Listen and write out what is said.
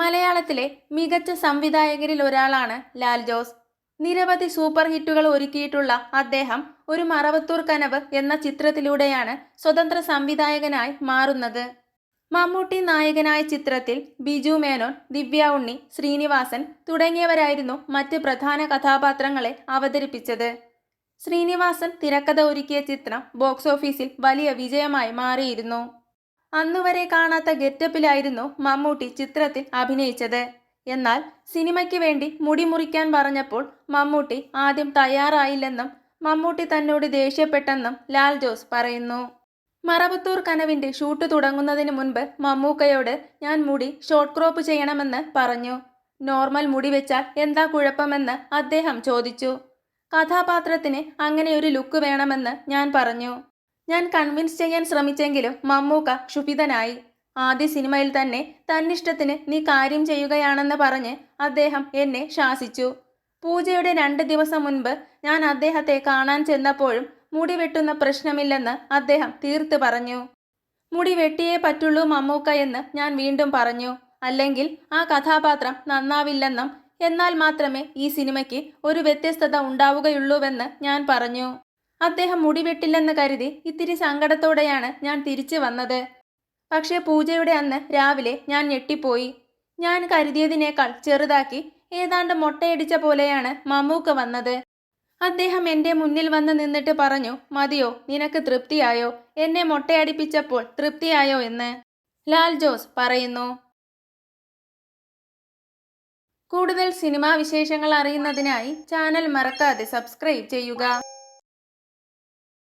മലയാളത്തിലെ മികച്ച സംവിധായകരിൽ ഒരാളാണ് ലാൽ ജോസ്. നിരവധി സൂപ്പർ ഹിറ്റുകൾ ഒരുക്കിയിട്ടുള്ള അദ്ദേഹം ഒരു മറവത്തൂർ കനവ് എന്ന ചിത്രത്തിലൂടെയാണ് സ്വതന്ത്ര സംവിധായകനായി മാറുന്നത്. മമ്മൂട്ടി നായകനായ ചിത്രത്തിൽ ബിജു മേനോൻ ദിവ്യ ഉണ്ണി ശ്രീനിവാസൻ തുടങ്ങിയവരായിരുന്നു മറ്റ് പ്രധാന കഥാപാത്രങ്ങളെ അവതരിപ്പിച്ചത്. ശ്രീനിവാസൻ തിരക്കഥ ഒരുക്കിയ ചിത്രം ബോക്സ് ഓഫീസിൽ വലിയ വിജയമായി മാറിയിരുന്നു. അന്നുവരെ കാണാത്ത ഗെറ്റപ്പിലായിരുന്നു മമ്മൂട്ടി ചിത്രത്തിൽ അഭിനയിച്ചത്. എന്നാൽ സിനിമയ്ക്ക് വേണ്ടി മുടി മുറിക്കാൻ പറഞ്ഞപ്പോൾ മമ്മൂട്ടി ആദ്യം തയ്യാറായില്ലെന്നും മമ്മൂട്ടി തന്നോട് ദേഷ്യപ്പെട്ടെന്നും ലാൽ ജോസ് പറയുന്നു. മറവത്തൂർ കനവിന്റെ ഷൂട്ട് തുടങ്ങുന്നതിന് മുൻപ് മമ്മൂക്കയോട് ഞാൻ മുടി ഷോർട്ട് ക്രോപ്പ് ചെയ്യണമെന്ന് പറഞ്ഞു. നോർമൽ മുടി വെച്ചാൽ എന്താ കുഴപ്പമെന്ന് അദ്ദേഹം ചോദിച്ചു. കഥാപാത്രത്തിന് അങ്ങനെ ഒരു ലുക്ക് വേണമെന്ന് ഞാൻ പറഞ്ഞു. ഞാൻ കൺവിൻസ് ചെയ്യാൻ ശ്രമിച്ചെങ്കിലും മമ്മൂക്ക ക്ഷുഭിതനായി. ആദ്യ സിനിമയിൽ തന്നെ തന്നിഷ്ടത്തിന് നീ കാര്യം ചെയ്യുകയാണെന്ന് പറഞ്ഞ് അദ്ദേഹം എന്നെ ശാസിച്ചു. പൂജയുടെ രണ്ട് ദിവസം മുൻപ് ഞാൻ അദ്ദേഹത്തെ കാണാൻ ചെന്നപ്പോഴും മുടി വെട്ടുന്ന പ്രശ്നമില്ലെന്ന് അദ്ദേഹം തീർത്ത് പറഞ്ഞു. മുടി വെട്ടിയേ പറ്റുള്ളൂ മമ്മൂക്ക എന്ന് ഞാൻ വീണ്ടും പറഞ്ഞു. അല്ലെങ്കിൽ ആ കഥാപാത്രം നന്നാവില്ലെന്നും എന്നാൽ മാത്രമേ ഈ സിനിമയ്ക്ക് ഒരു വ്യത്യസ്തത ഉണ്ടാവുകയുള്ളൂവെന്ന് ഞാൻ പറഞ്ഞു. അദ്ദേഹം മുടിവെട്ടില്ലെന്ന് കരുതി ഇത്തിരി സങ്കടത്തോടെയാണ് ഞാൻ തിരിച്ചു വന്നത്. പക്ഷേ പൂജയുടെ അന്ന് രാവിലെ ഞാൻ ഞെട്ടിപ്പോയി. ഞാൻ കരുതിയതിനേക്കാൾ ചെറുതാക്കി ഏതാണ്ട് മൊട്ടയടിച്ച പോലെയാണ് മമ്മൂക്ക വന്നത്. അദ്ദേഹം എന്റെ മുന്നിൽ വന്ന് നിന്നിട്ട് പറഞ്ഞു മതിയോ നിനക്ക് തൃപ്തിയായോ? എന്നെ മൊട്ടയടിപ്പിച്ചപ്പോൾ തൃപ്തിയായോ എന്ന് ലാൽ ജോസ് പറയുന്നു. കൂടുതൽ സിനിമാ വിശേഷങ്ങൾ അറിയുന്നതിനായി ചാനൽ മറക്കാതെ സബ്സ്ക്രൈബ് ചെയ്യുക.